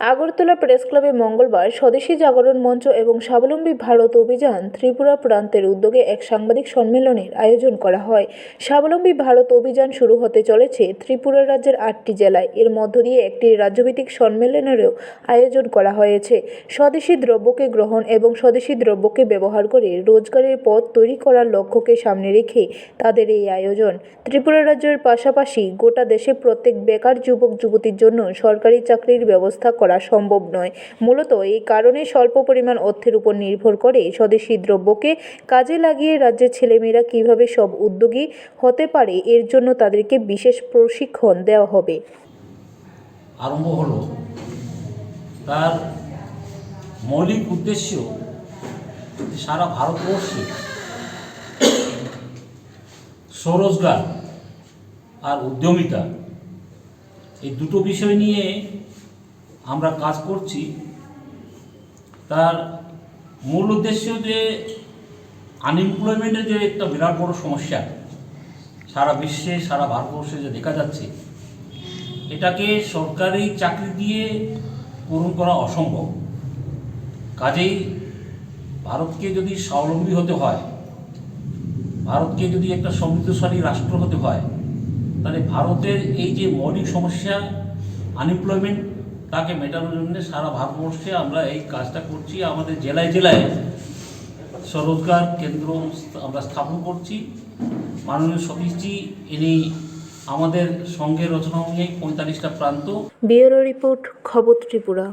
Agartala press ক্লাবে মঙ্গলবার স্বদেশী জাগরণ মঞ্চ এবং স্বাবলম্বী ভারত অভিযান ত্রিপুরা প্রান্তের উদ্যোগে এক সাংবাদিক সম্মেলনের আয়োজন করা হয়। স্বাবলম্বী ভারত অভিযান শুরু হতে চলেছে ত্রিপুরা রাজ্যের আটটি জেলায়। এর মধ্য দিয়ে একটি রাজ্যভিত্তিক সম্মেলনেরও আয়োজন করা হয়েছে। স্বদেশী দ্রব্যকে গ্রহণ এবং স্বদেশী দ্রব্যকে ব্যবহার করে রোজগারের পথ তৈরি করার লক্ষ্যকে সামনে রেখে তাদের এই আয়োজন। ত্রিপুরা রাজ্যের পাশাপাশি গোটা দেশে প্রত্যেক বেকার যুবক যুবতীর জন্য সরকারি চাকরির ব্যবস্থা করা সম্ভব নয়। মূলত এই কারণে স্বল্প পরিমাণ অর্থের উপর নির্ভর করে স্বদেশী দ্রব্যকে কাজে লাগিয়ে রাজ্যের ছেলেমেয়েরা কীভাবে সব উদ্যোগী হতে পারে, এর জন্য তাদেরকে বিশেষ প্রশিক্ষণ দেওয়া হবে। আরম্ভ হলো তার মৌলিক উদ্দেশ্য সারা ভারতবর্ষে স্বরোজগার আর উদ্যমিতা এই দুটো বিষয় নিয়ে আমরা কাজ করছি, তার মূল উদ্দেশ্য যে আনএমপ্লয়মেন্টের যে একটা বিরাট বড় সমস্যা, সারা বিশ্বে, সারা ভারতবর্ষে যে দেখা যাচ্ছে, এটাকে সরকারি চাকরি দিয়ে পূরণ করা অসম্ভব। কাজেই ভারতকে যদি স্বাবলম্বী হতে হয়, ভারতকে যদি একটা সমৃদ্ধশালী রাষ্ট্র হতে হয়, তাহলে ভারতের এই যে মৌলিক সমস্যা, আনএমপ্লয়মেন্ট তাকে মেটানোর জন্য সারা ভারতবর্ষে আমরা এই কাজটা করছি। আমাদের জেলায় জেলায় স্বরোজগার কেন্দ্র আমরা স্থাপন করছি। মাননীয় সতীশজি, ইনি আমাদের সঙ্গে রচনা অনুযায়ী পঁয়তাল্লিশটা প্রান্ত। ব্যুরো রিপোর্ট, খবর ত্রিপুরা।